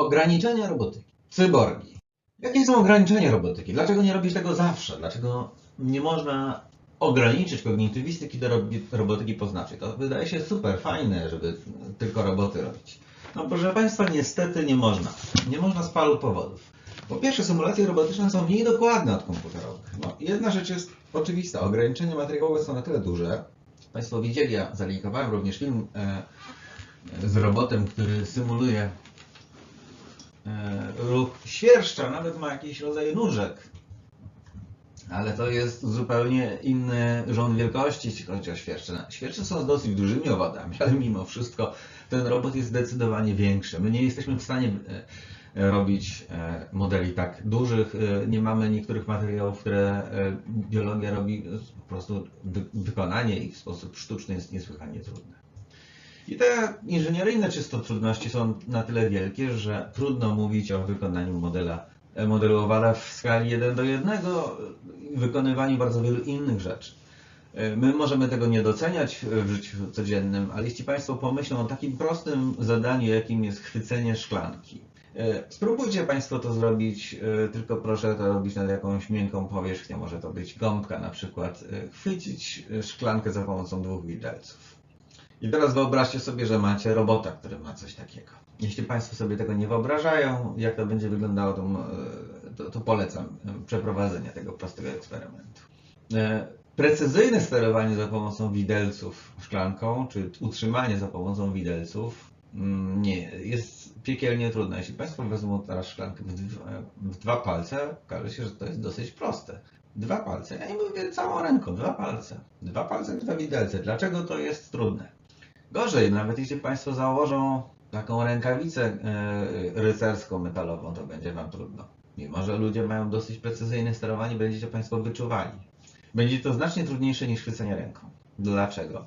Ograniczenia robotyki. Cyborgi. Jakie są ograniczenia robotyki? Dlaczego nie robisz tego zawsze? Dlaczego nie można ograniczyć kognitywistyki do robotyki poznawczej? To wydaje się super fajne, żeby tylko roboty robić. No proszę Państwa, niestety nie można. Nie można z paru powodów. Po pierwsze, symulacje robotyczne są mniej dokładne od komputerowych. No, jedna rzecz jest oczywista. Ograniczenia materiałowe są na tyle duże. Państwo widzieli, ja zalinkowałem również film e, z robotem, który symuluje e, ruch świerszcza, nawet ma jakiś rodzaj nóżek. Ale to jest zupełnie inny rząd wielkości, jeśli chodzi o świerszcze. Świerszcze są dosyć dużymi owadami, ale mimo wszystko ten robot jest zdecydowanie większy. My nie jesteśmy w stanie e, robić e, modeli tak dużych. E, Nie mamy niektórych materiałów, które e, biologia robi po prostu wy- wykonanie ich w sposób sztuczny jest niesłychanie trudne. I te inżynieryjne czysto trudności są na tyle wielkie, że trudno mówić o wykonaniu modela, e, modelu owala w skali 1 do 1 i wykonywaniu bardzo wielu innych rzeczy. E, My możemy tego nie doceniać w życiu codziennym, ale jeśli Państwo pomyślą o takim prostym zadaniu, jakim jest chwycenie szklanki. E, Spróbujcie Państwo to zrobić, tylko proszę to robić nad jakąś miękką powierzchnią. Może to być gąbka na przykład. Chwycić szklankę za pomocą dwóch widelców. I teraz wyobraźcie sobie, że macie robota, który ma coś takiego. Jeśli Państwo sobie tego nie wyobrażają, jak to będzie wyglądało, to, e, to, polecam e, przeprowadzenie tego prostego eksperymentu. E, Precyzyjne sterowanie za pomocą widelców szklanką, czy utrzymanie za pomocą widelców mm, nie, jest piekielnie trudne. Jeśli Państwo wezmą teraz szklankę w dwa, w dwa palce, okaże się, że to jest dosyć proste. Dwa palce, ja nie mówię całą ręką, dwa palce. Dwa palce, dwa widelce. Dlaczego to jest trudne? Gorzej, nawet jeśli Państwo założą taką rękawicę e, rycerską metalową, to będzie Wam trudno. Mimo, że ludzie mają dosyć precyzyjne sterowanie, będziecie Państwo wyczuwali. Będzie to znacznie trudniejsze niż chwycenie ręką. Dlaczego?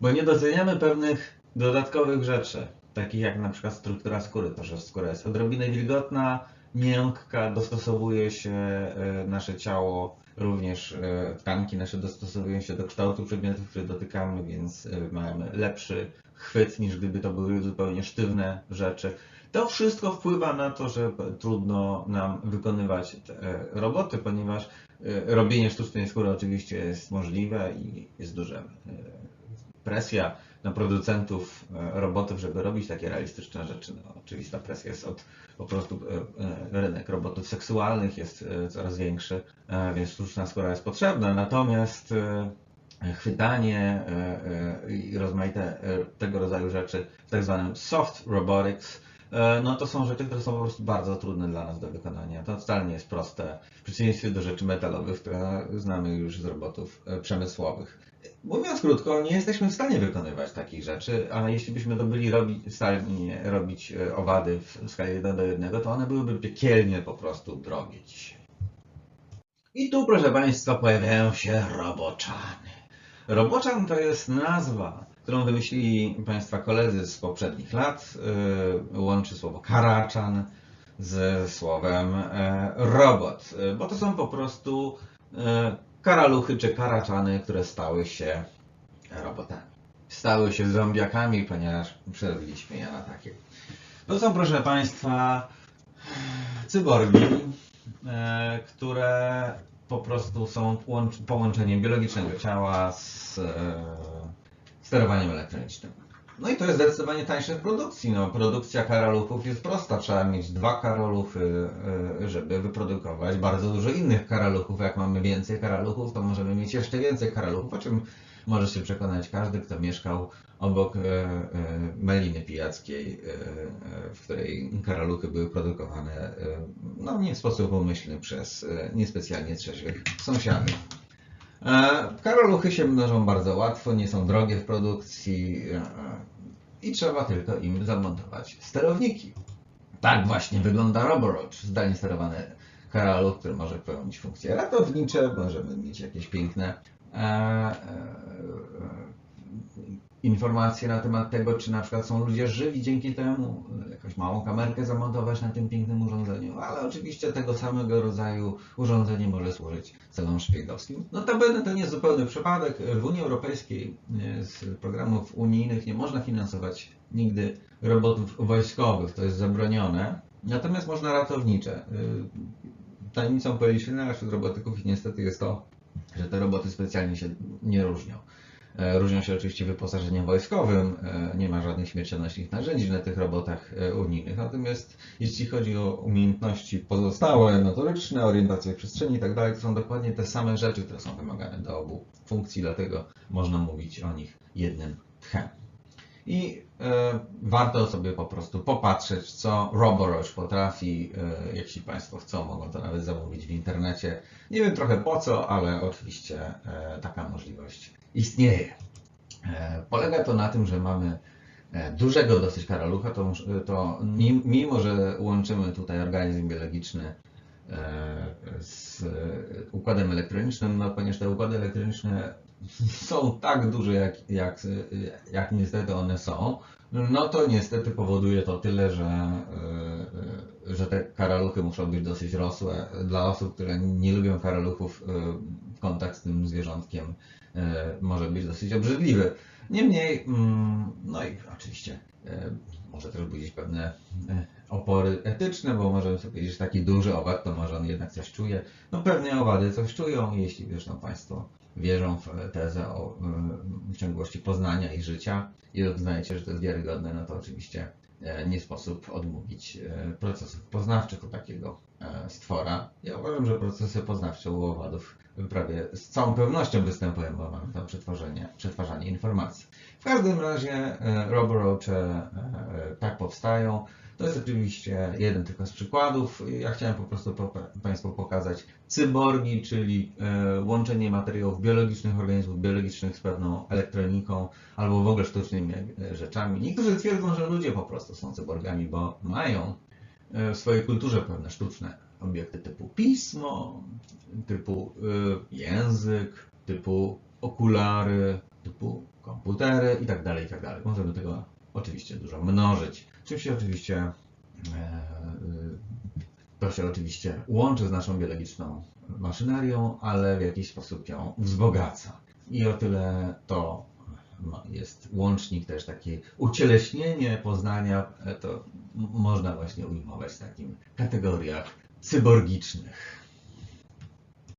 Bo nie doceniamy pewnych dodatkowych rzeczy, takich jak na przykład struktura skóry. To, że skóra jest odrobinę wilgotna, miękka, dostosowuje się e, nasze ciało, również e, tkanki nasze dostosowują się do kształtu przedmiotów, które dotykamy, więc e, mamy lepszy chwyt niż gdyby to były zupełnie sztywne rzeczy. To wszystko wpływa na to, że trudno nam wykonywać te e, roboty, ponieważ robienie sztucznej skóry oczywiście jest możliwe i jest duża e, presja na producentów e, robotów, żeby robić takie realistyczne rzeczy. No, oczywista presja jest od po prostu e, e, rynek robotów seksualnych jest coraz większy, więc sztuczna skóra jest potrzebna. Natomiast chwytanie i rozmaite tego rodzaju rzeczy w tak zwanym soft robotics, no to są rzeczy, które są po prostu bardzo trudne dla nas do wykonania. To wcale nie jest proste, w przeciwieństwie do rzeczy metalowych, które znamy już z robotów e, przemysłowych. Mówiąc krótko, nie jesteśmy w stanie wykonywać takich rzeczy, a jeśli byśmy to byli robi, w stanie robić e, owady w skali 1 do 1, to one byłyby piekielnie po prostu drogie dzisiaj. I tu, proszę Państwa, pojawiają się roboczany. Roboczan to jest nazwa, którą wymyślili Państwa koledzy z poprzednich lat. Yy, Łączy słowo karaczan z słowem e, robot, e, bo to są po prostu e, karaluchy czy karaczany, które stały się robotami. Stały się zombiakami, ponieważ przerobiliśmy je na takie. To są, proszę Państwa, cyborgi, które po prostu są łącz- połączeniem biologicznego ciała z sterowaniem elektronicznym. No i to jest zdecydowanie tańsze w produkcji. No, produkcja karaluchów jest prosta. Trzeba mieć dwa karaluchy, e, żeby wyprodukować bardzo dużo innych karaluchów. Jak mamy więcej karaluchów, to możemy mieć jeszcze więcej karaluchów, o czym może się przekonać każdy, kto mieszkał obok e, meliny pijackiej, w której karaluchy były produkowane no, nie w sposób umyślny przez niespecjalnie trzeźwych sąsiadów. E, Karaluchy się mnożą bardzo łatwo, nie są drogie w produkcji e, i trzeba tylko im zamontować sterowniki. Tak właśnie wygląda Roboroach, zdalnie sterowany karaluch, który może pełnić funkcje ratownicze, możemy mieć jakieś piękne e, e, informacje na temat tego, czy na przykład są ludzie żywi dzięki temu, jakąś małą kamerkę zamontować na tym pięknym urządzeniu, ale oczywiście tego samego rodzaju urządzenie może służyć celom szpiegowskim. Notabene to nie jest zupełny przypadek. W Unii Europejskiej e, z programów unijnych nie można finansować nigdy robotów wojskowych, to jest zabronione, natomiast można ratownicze. E, Tajemnicą Poliszynela wśród robotyków niestety jest to, że te roboty specjalnie się nie różnią. E, Różnią się oczywiście wyposażeniem wojskowym, e, nie ma żadnych śmiercionośnych narzędzi na tych robotach e, unijnych. Natomiast jeśli chodzi o umiejętności pozostałe, notoryczne, orientację w przestrzeni i tak to są dokładnie te same rzeczy, które są wymagane do obu funkcji, dlatego można mówić o nich jednym tchem. I e, warto sobie po prostu popatrzeć, co Roboroach potrafi. E, jeśli Państwo chcą, mogą to nawet zamówić w internecie. Nie wiem trochę po co, ale oczywiście e, taka możliwość istnieje. Polega to na tym, że mamy dużego dosyć karalucha, to, to mim- mimo, że łączymy tutaj organizm biologiczny z układem elektronicznym, no ponieważ te układy elektroniczne są tak duże, jak, jak, jak niestety one są, no to niestety powoduje to tyle, że, e, że te karaluchy muszą być dosyć rosłe. Dla osób, które nie lubią karaluchów, e, kontakt z tym zwierzątkiem e, może być dosyć obrzydliwy. Niemniej, mm, no i oczywiście e, może też budzić pewne e, opory etyczne, bo możemy sobie powiedzieć, że taki duży owad, to może on jednak coś czuje. No pewnie owady coś czują, jeśli zresztą Państwo wierzą w tezę o ciągłości poznania i życia i uznajecie, że to jest wiarygodne, no to oczywiście nie sposób odmówić procesów poznawczych u takiego stwora. Ja uważam, że procesy poznawcze u owadów prawie z całą pewnością występują, bo mamy tam przetworzenie, przetwarzanie informacji. W każdym razie e, roboroache e, e, tak powstają. To jest oczywiście jeden tylko z przykładów. Ja chciałem po prostu Państwu pokazać cyborgi, czyli łączenie materiałów biologicznych, organizmów biologicznych z pewną elektroniką albo w ogóle sztucznymi rzeczami. Niektórzy twierdzą, że ludzie po prostu są cyborgami, bo mają w swojej kulturze pewne sztuczne obiekty typu pismo, typu e, język, typu okulary, typu komputery i tak dalej, i tak. Możemy tego oczywiście dużo mnożyć. Czym się oczywiście e, y, to się oczywiście łączy z naszą biologiczną maszynerią, ale w jakiś sposób ją wzbogaca. I o tyle to jest łącznik też takie ucieleśnienie poznania, e, to można właśnie ujmować w takim kategoriach cyborgicznych.